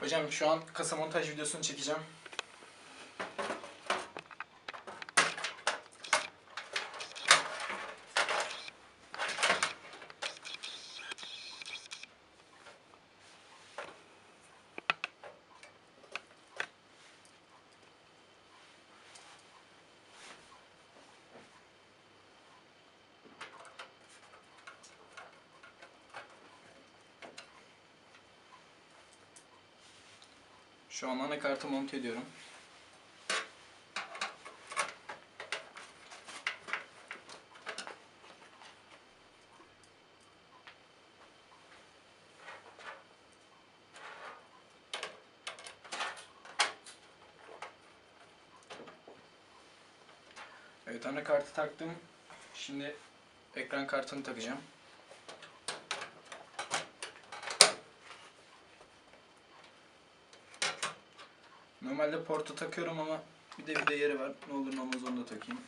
Hocam şu an kasa montaj videosunu çekeceğim. Şu an anakartı monte ediyorum. Evet anakartı taktım. Şimdi ekran kartını takacağım. Normalde portu takıyorum ama bir de bir de yeri var. Ne olur ne olmaz onu da takayım.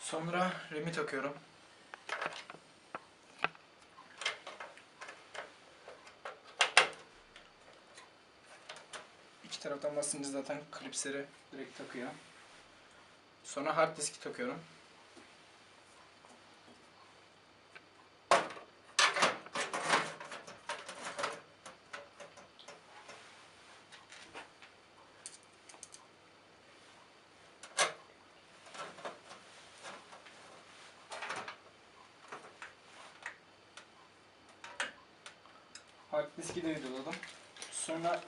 Sonra RAM'i takıyorum. İki taraftan basınca zaten klipsleri direkt takıyor. Sonra hard diski takıyorum. Hard diski de vidaladım. Sonra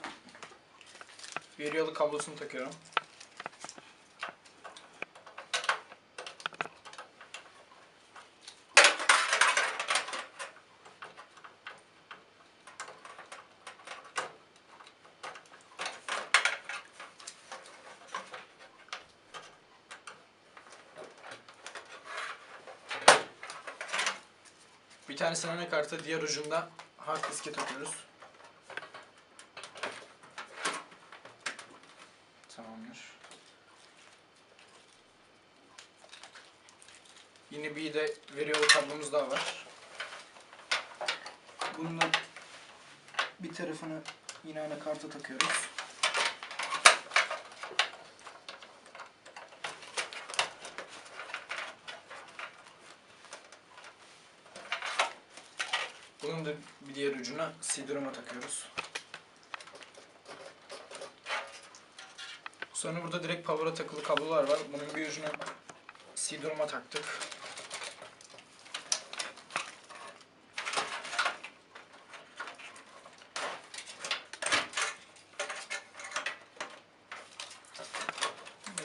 veri yolu kablosunu takıyorum. Bir tanesini anakarta, diğer ucunda hard diske takıyoruz. Tamamdır. Yine bir de veri yolu kablomuz daha var. Bunun bir tarafını yine anakarta takıyoruz. Bunun da bir diğer ucuna sidroma takıyoruz. Sonra burada direkt power'a takılı kablolar var. Bunun bir ucuna sidroma taktık.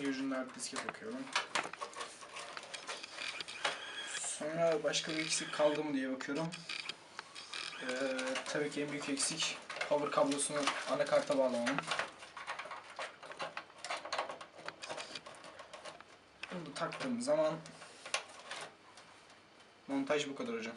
Bir ucunda hard diske takıyorum. Sonra başka bir eksik kaldı mı diye bakıyorum. Ee, tabii ki en büyük eksik power kablosunu anakarta bağlamam. Bunu da taktığım zaman montaj bu kadar hocam.